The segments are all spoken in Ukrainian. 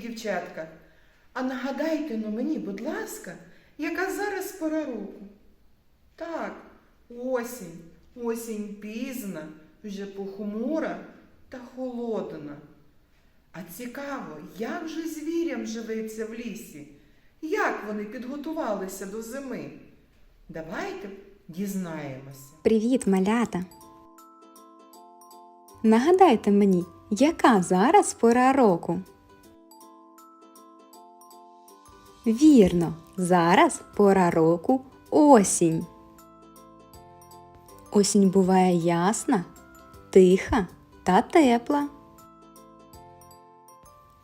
дівчатка. А нагадайте ну мені, будь ласка, яка зараз пора року? Так, осінь, осінь пізна, вже похмура та холодна. А цікаво, як же звірям живеться в лісі? Як вони підготувалися до зими? Давайте дізнаємося. Привіт, малята! Нагадайте мені, яка зараз пора року? Вірно, зараз пора року осінь. Осінь буває ясна, тиха та тепла.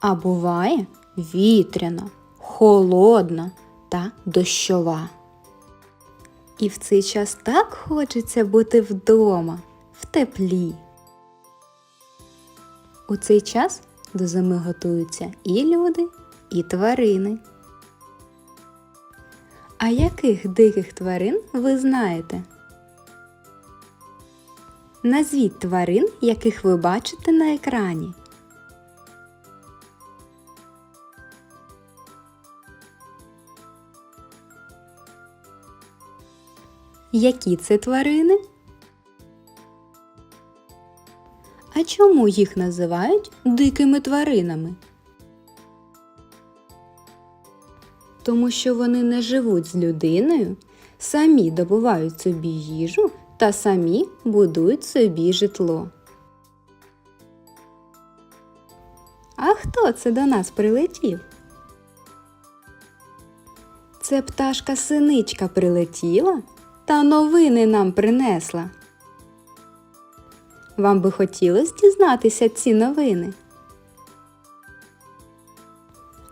А буває вітряна, холодна та дощова. І в цей час так хочеться бути вдома, в теплі. У цей час до зими готуються і люди, і тварини. А яких диких тварин ви знаєте? Назвіть тварин, яких ви бачите на екрані. Які це тварини? А чому їх називають дикими тваринами? Тому що вони не живуть з людиною, самі добувають собі їжу та самі будують собі житло. А хто це до нас прилетів? Це пташка синичка прилетіла та новини нам принесла. Вам би хотілося дізнатися ці новини?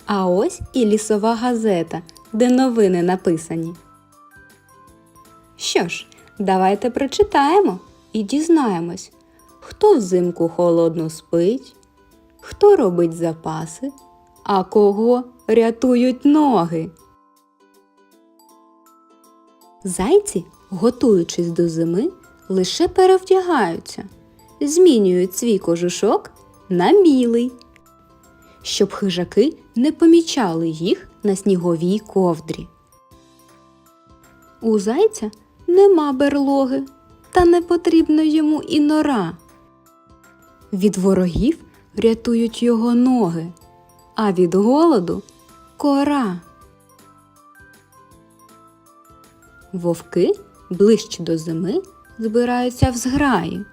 А ось і лісова газета, де новини написані. Що ж, давайте прочитаємо і дізнаємось, хто взимку холодно спить, хто робить запаси, а кого рятують ноги. Зайці, готуючись до зими, лише перевдягаються, змінюють свій кожушок на білий, щоб хижаки не помічали їх на сніговій ковдрі. У зайця нема берлоги, та не потрібна йому і нора. Від ворогів рятують його ноги, а від голоду кора. Вовки ближче до зими збираються в зграї.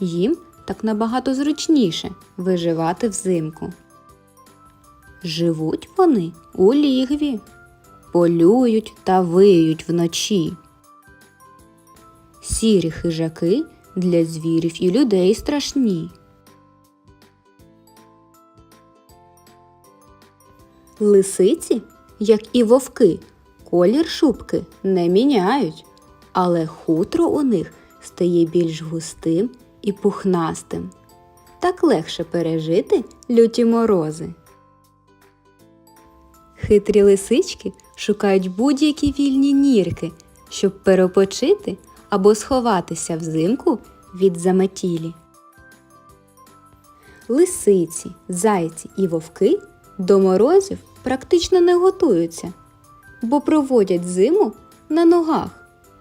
Їм так набагато зручніше виживати взимку. Живуть вони у лігві, полюють та виють вночі. Сірі хижаки для звірів і людей страшні. Лисиці, як і вовки, колір шубки не міняють, але хутро у них стає більш густим і пухнастим. Так легше пережити люті морози. Хитрі лисички шукають будь-які вільні нірки, щоб перепочити або сховатися взимку від заметілі. Лисиці, зайці і вовки до морозів практично не готуються, бо проводять зиму на ногах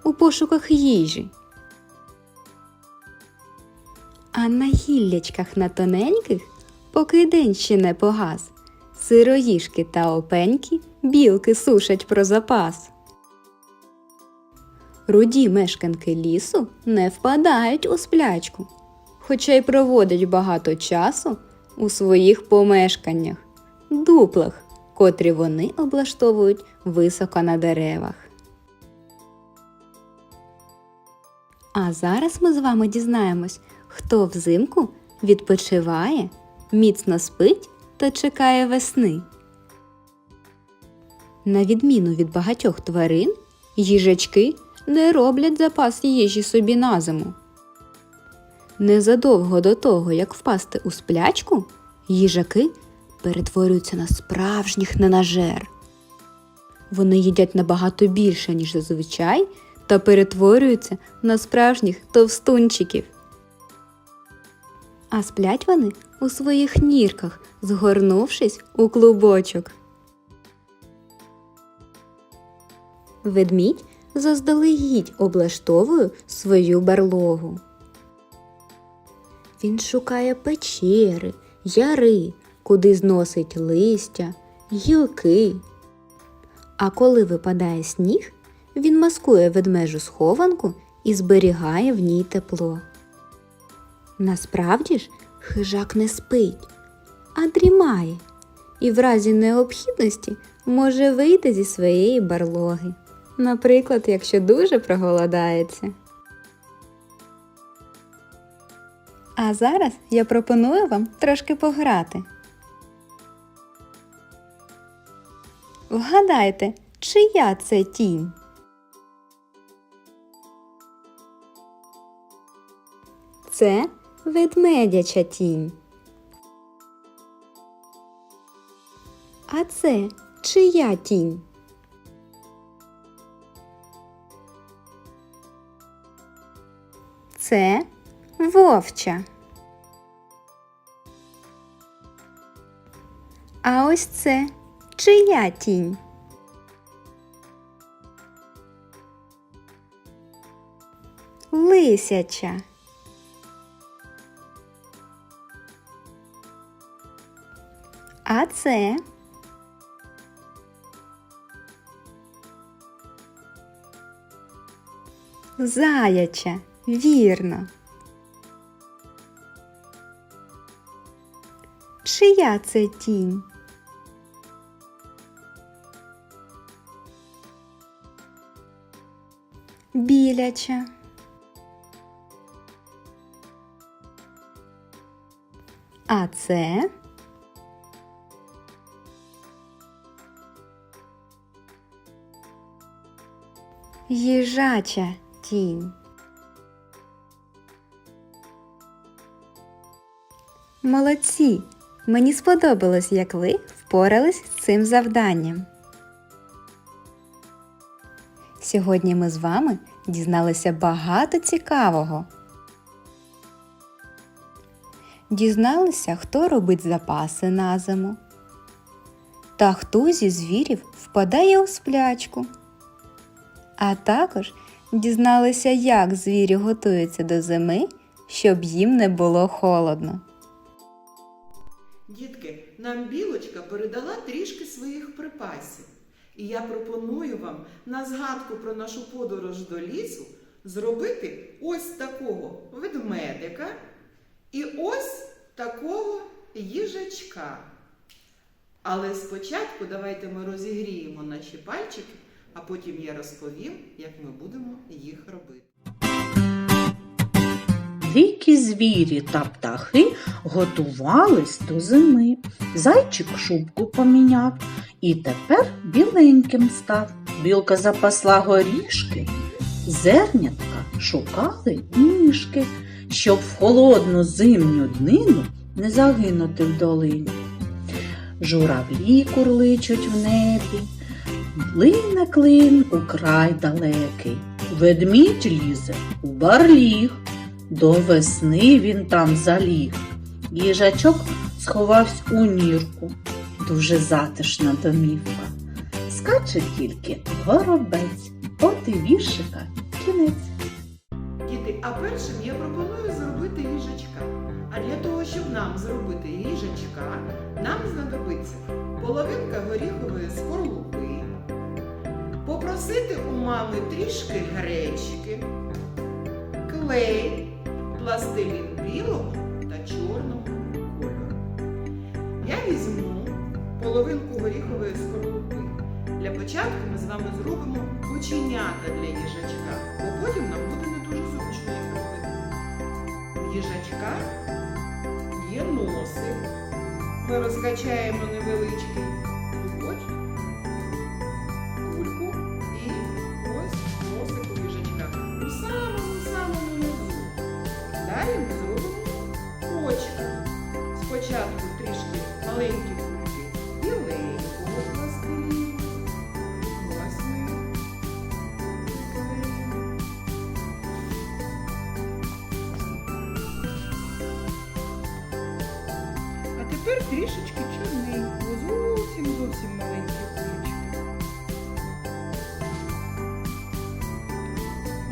у пошуках їжі. А на гіллячках на тоненьких, поки день ще не погас, сироїшки та опеньки білки сушать про запас. Руді мешканки лісу не впадають у сплячку, хоча й проводять багато часу у своїх помешканнях, дуплах, котрі вони облаштовують високо на деревах. А зараз ми з вами дізнаємось, хто взимку відпочиває, міцно спить та чекає весни. На відміну від багатьох тварин, їжачки не роблять запас їжі собі на зиму. Незадовго до того, як впасти у сплячку, їжаки перетворюються на справжніх ненажер. Вони їдять набагато більше, ніж зазвичай, та перетворюються на справжніх товстунчиків. А сплять вони у своїх нірках, згорнувшись у клубочок. Ведмідь заздалегідь облаштовує свою барлогу. Він шукає печери, яри, куди зносить листя, гілки. А коли випадає сніг, він маскує ведмежу схованку і зберігає в ній тепло. Насправді ж хижак не спить, а дрімає і в разі необхідності може вийти зі своєї барлоги. Наприклад, якщо дуже проголодається. А зараз я пропоную вам трошки пограти. Вгадайте, чия це тінь? Це ведмедяча тінь. А це чия тінь? Це вовча. А ось це чия тінь? Лисяча. А це заяча, вірно. Чия це тінь? Біляча. А це їжача тінь. Молодці! Мені сподобалось, як ви впорались з цим завданням. Сьогодні ми з вами дізналися багато цікавого. Дізналися, хто робить запаси на зиму. Та хто зі звірів впадає у сплячку. А також дізналися, як звірі готуються до зими, щоб їм не було холодно. Дітки, нам білочка передала трішки своїх припасів. І я пропоную вам на згадку про нашу подорож до лісу зробити ось такого ведмедика і ось такого їжачка. Але спочатку давайте ми розігріємо наші пальчики, а потім я розповім, як ми будемо їх робити. Дикі звірі та птахи готувались до зими. Зайчик шубку поміняв і тепер біленьким став. Білка запасла горішки, зернятка шукали ніжки, щоб в холодну зимню днину не загинути в долині. Журавлі курличуть в небі, Плине клин у край далекий, ведмідь лізе у барліг, до весни він там заліг. Їжачок сховався у нірку, дуже затишна домівка. Скаче тільки горобець, от і віршика кінець. Діти, а першим я пропоную зробити їжачка. А для того, щоб нам зробити їжачка, нам знадобиться половинка горіхової скорлупи, попросити у мами трішки гречки, клей, пластилін білого та чорного кольору. Я візьму половинку горіхової скорлупи. Для початку ми з вами зробимо оченята для їжачка, бо потім нам буде не дуже зручно їх робити. У їжачка є носик. Ми розкачаємо невеличкий тепер трішечки чорненького, зовсім зовсім маленькі кулечки.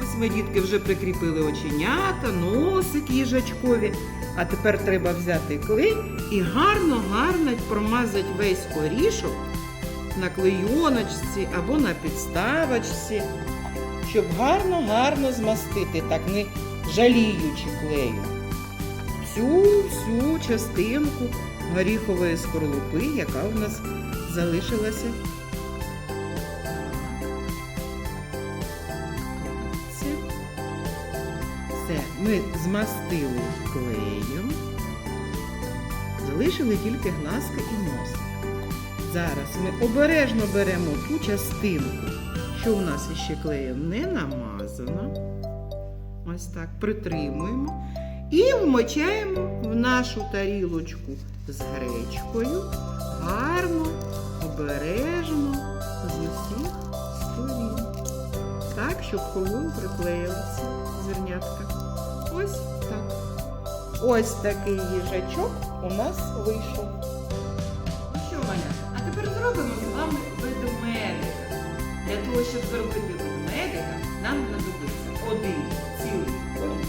Ось ми, дітки, вже прикріпили оченята, носик їжачкові. А тепер треба взяти клей і гарно-гарно промазати весь орішок на клейоночці або на підставочці, щоб гарно-гарно змастити, так не жаліючи клею. Всю всю частинку горіхової скорлупи, яка у нас залишилася. Все. Ми змастили клеєм, залишили тільки глазка і носик. Зараз ми обережно беремо ту частинку, що у нас іще клеєм не намазано. Ось так притримуємо. І вмочаємо в нашу тарілочку з гречкою гарно, обережно з усіх сторін. Так, щоб кругом приклеїлися зернятка. Ось так. Ось такий їжачок у нас вийшов. Ну що, Маля, а тепер зробимо з вами ведмедика. Для того, щоб зробити ведмедика, нам знадобиться один цілий горіх.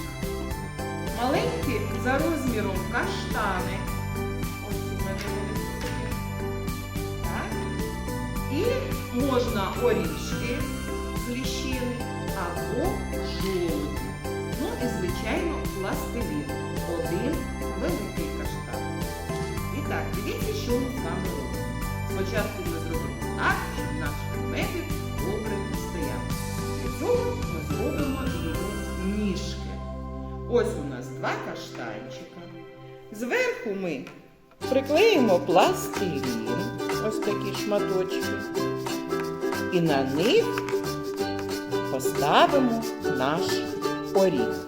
Маленькі за розміром каштани. І можна орішки ліщини або жолуді. Ну і, звичайно, пластилін. Один великий каштан. І так, дивіться, що ми з вами робимо. Спочатку ми зробимо так, щоб наш ведмедик добре стояв. Для цього ми зробимо його ніжки. Ось у нас два каштанчика. Зверху ми приклеїмо пластилін, ось такі шматочки. І на них поставимо наш оріх,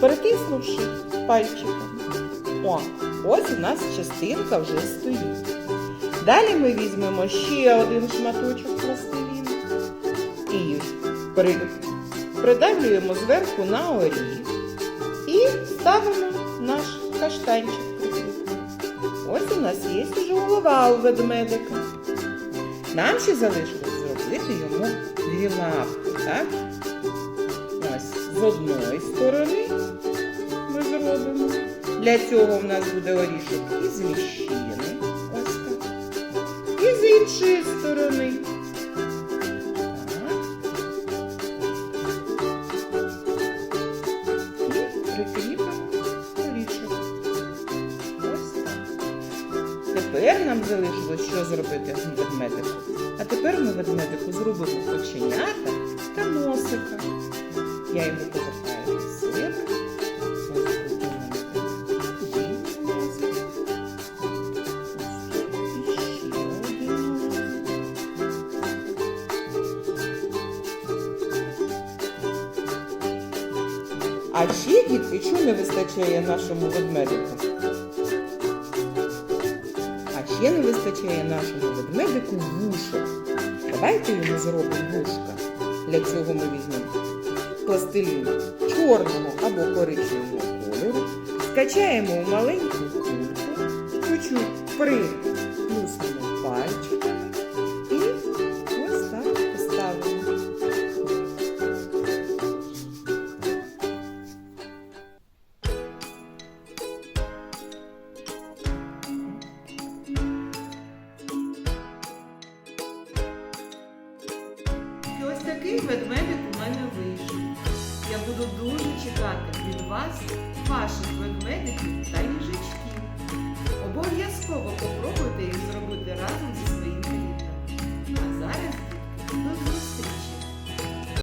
притиснувши пальчиком. О, ось у нас частинка вже стоїть. Далі ми візьмемо ще один шматочок пластиліну і при... придавлюємо зверху на оріх і ставимо наш каштанчик у нас є вже голова у ведмедика. Нам ще залишилось зробити йому дві лапки, так? Ось з одної сторони ми зробимо. Для цього в нас буде орішок із ліщини. Ось так. І з іншої сторони. Нам залишилось що зробити ведмедику. А тепер ми ведмедику зробимо оченята та носика. Я його повертаю до себе. А ще, дітки, чого не вистачає нашому ведмедику? Ще не вистачає нашому ведмедику вушок. Давайте йому зробимо вушка. Для цього ми візьмемо пластилін чорного або коричневого кольору, скачаємо у маленьку кульку, чуть-чуть приплюснемо